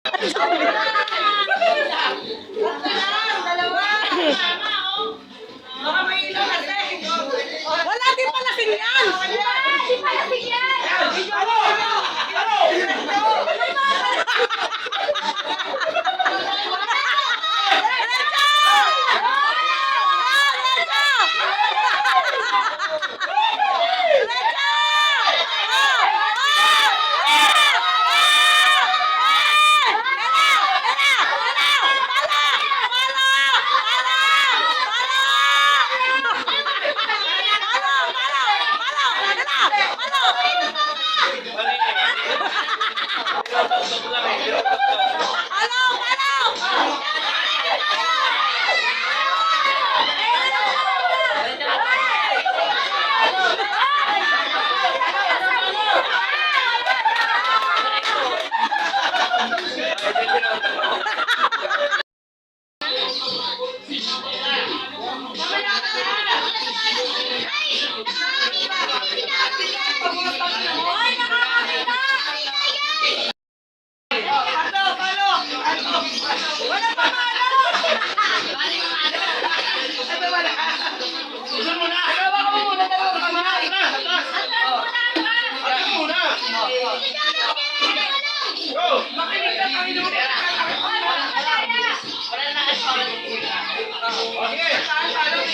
Wala din pala sinyan! Wala din pala sinyan! Ano? Ano? Ano?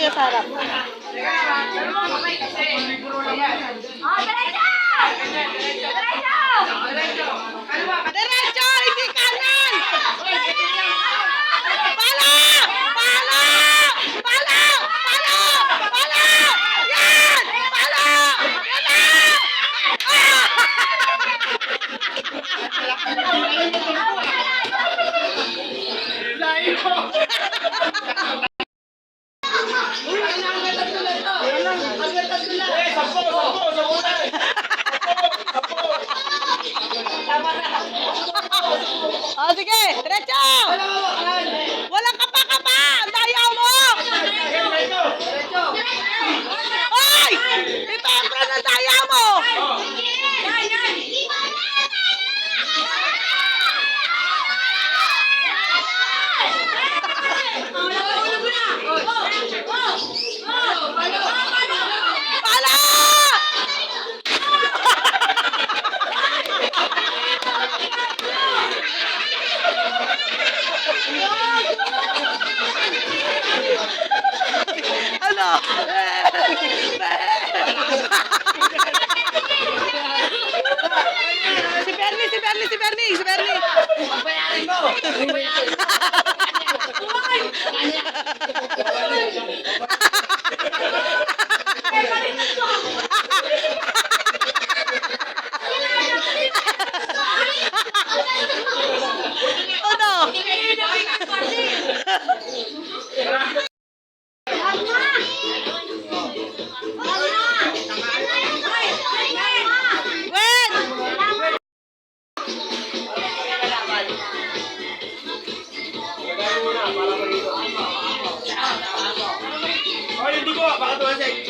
kayo sa harap. Diretso! Diretso! Diretso! Hindi kanan! Diretso! Así que, derecho. ano? si Bernie, si Bernie, si Bernie, si Bernie. Bayarin mo.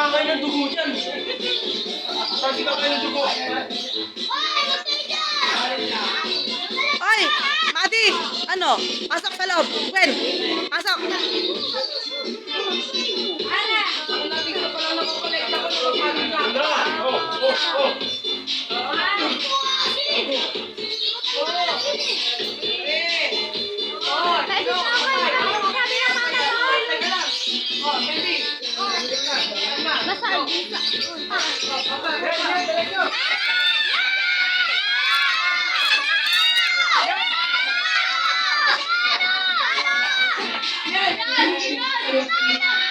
Kayo ng dugo dyan. Kasi ka kayo ng dugo. Oy! Madi! Ano? Pasok sa loob! Gwen! Pasok! China, China, China.